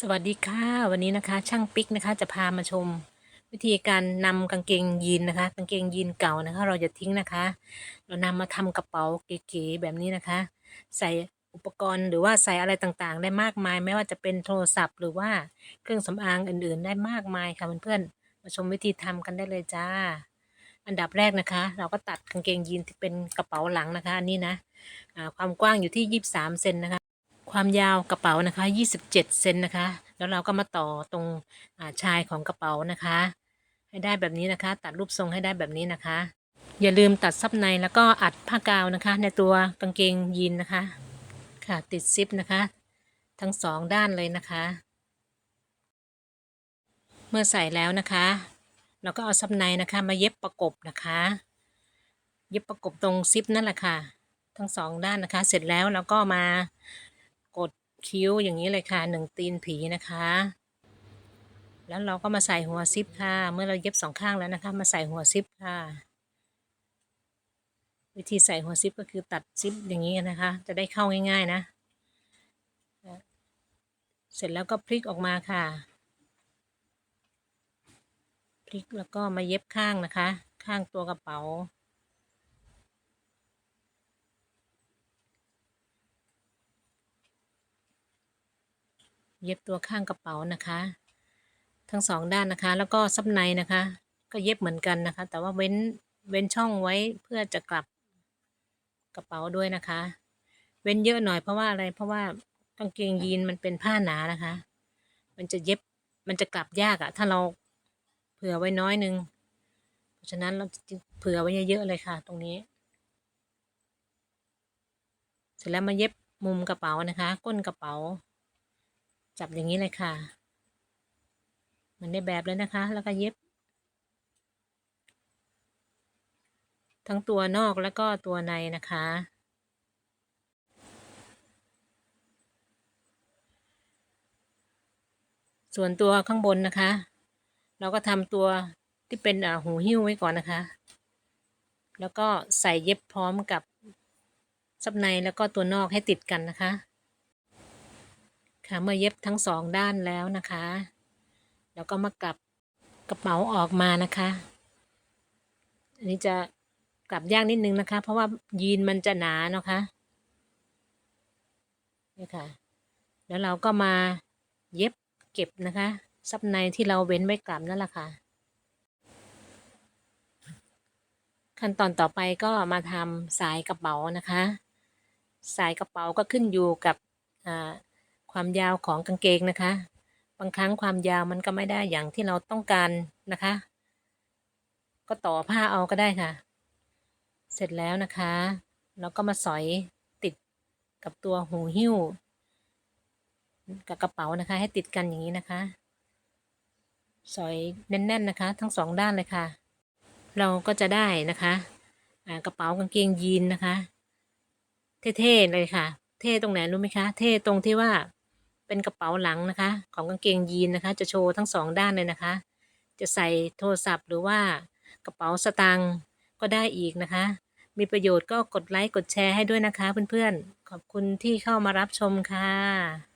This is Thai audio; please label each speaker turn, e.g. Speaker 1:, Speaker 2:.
Speaker 1: สวัสดีค่ะ วันนี้นะคะ ช่างปิ๊กนะคะ จะพามาชม วิธีการนำกางเกงยีนนะคะกางเกงยีนเก่านะคะ เราจะทิ้งนะคะ เรานำมาทำกระเป๋าเก๋ๆแบบนี้นะคะ ใส่อุปกรณ์หรือว่าใส่อะไรต่างๆ ได้มากมาย ไม่ว่าจะเป็นโทรศัพท์หรือว่าเครื่องสำอางอื่นๆ ได้มากมายค่ะเพื่อนๆมาชมวิธีทำกันได้เลยจ้า อันดับแรกนะคะ เราก็ตัดกางเกงยีนที่เป็นกระเป๋าหลังนะคะอันนี้นะอ่าความกว้างอยู่ที่ 23เซนนะคะ ความยาวกระเป๋านะคะ 27 เซนนะคะ แล้วเราก็มาต่อตรงาชายของกระเป๋านะคะ ให้ได้แบบนี้นะคะ ตัดรูปทรงให้ได้แบบนี้นะคะ อย่าลืมตัดซับในแล้วก็อัดผ้ากาวนะคะ ในตัวกางเกงยีนนะคะ ค่ะติดซิปนะคะ ทั้งสองด้านเลยนะคะ เมื่อใส่แล้วนะคะเราก็เอาซับในนะคะ มาเย็บประกบนะคะ เย็บประกบตรงซิปนั่นแหละค่ะ ทั้งสองด้านนะคะ เสร็จแล้วเราก็มา คิ้วอย่างนี้เลยค่ะหนึ่งตีนผีนะคะ แล้วเราก็มาใส่หัวซิปค่ะ เมื่อเราเย็บสองข้างแล้วนะคะ มาใส่หัวซิปค่ะ วิธีใส่หัวซิปก็คือตัดซิปอย่างนี้นะคะ จะได้เข้าง่าย ๆนะ เสร็จแล้วก็พลิกออกมาค่ะ พลิกแล้วก็มาเย็บข้างนะคะ ข้างตัวกระเป๋า เย็บตัวข้างกระเป๋านะคะ ทั้งสองด้านนะคะ แล้วก็ซับในนะคะ ก็เย็บเหมือนกันนะคะ แต่ว่าเว้นเว้นช่องไว้เพื่อจะกลับกระเป๋าด้วยนะคะ เว้นเยอะหน่อยเพราะว่าอะไรเพราะว่ากางเกงยีนมันเป็นผ้าหนานะคะ มันจะเย็บมันจะกลับยากอะถ้าเราเผื่อไว้น้อยนึงเพราะฉะนั้นเราจะเผื่อไว้เยอะๆเลยค่ะ ตรงนี้ เสร็จแล้วมาเย็บมุมกระเป๋านะคะ ก้นกระเป๋า จับอย่างนี้เลยค่ะเหมือนในแบบเลยนะคะ แล้วก็เย็บ ทั้งตัวนอกแล้วก็ตัวในนะคะส่วนตัวข้างบนนะคะ เราก็ทำตัวที่เป็นหูหิ้วไว้ก่อนนะคะ แล้วก็ใส่เย็บพร้อมกับซับในแล้วก็ตัวนอกให้ติดกันนะคะ ค่ะเมื่อเย็บทั้งสองด้านแล้วนะคะ แล้วก็มากลับกระเป๋าออกมานะคะ อันนี้จะกลับยากนิดนึงนะคะ เพราะว่ายีนมันจะหนาเนาะคะ นี่ค่ะ แล้วเราก็มาเย็บเก็บนะคะ ซับในที่เราเว้นไว้กลับนั่นแหละค่ะ ขั้นตอนต่อไปก็มาทำสายกระเป๋านะคะ สายกระเป๋าก็ขึ้นอยู่กับ ความยาวของกางเกงนะคะ บางครั้งความยาวมันก็ไม่ได้อย่างที่เราต้องการนะคะ ก็ต่อผ้าเอาก็ได้ค่ะ เสร็จแล้วนะคะเราก็มาสอยติดกับตัวหูหิ้ว กับกระเป๋านะคะ ให้ติดกันอย่างนี้นะคะ สอยแน่นๆนะคะ ทั้งสองด้านเลยค่ะ เราก็จะได้นะคะกระเป๋ากางเกงยีนนะคะ เท่ๆเลยค่ะ เท่ตรงไหนรู้ไหมคะ เท่ตรงที่ว่า เป็นกระเป๋าหลังนะคะ ของกางเกงยีนนะคะ จะโชว์ทั้งสองด้านเลยนะคะ จะใส่โทรศัพท์หรือว่ากระเป๋าสตางค์ก็ได้อีกนะคะ มีประโยชน์ก็กดไลค์กดแชร์ให้ด้วยนะคะเพื่อนๆ ขอบคุณที่เข้ามารับชมค่ะ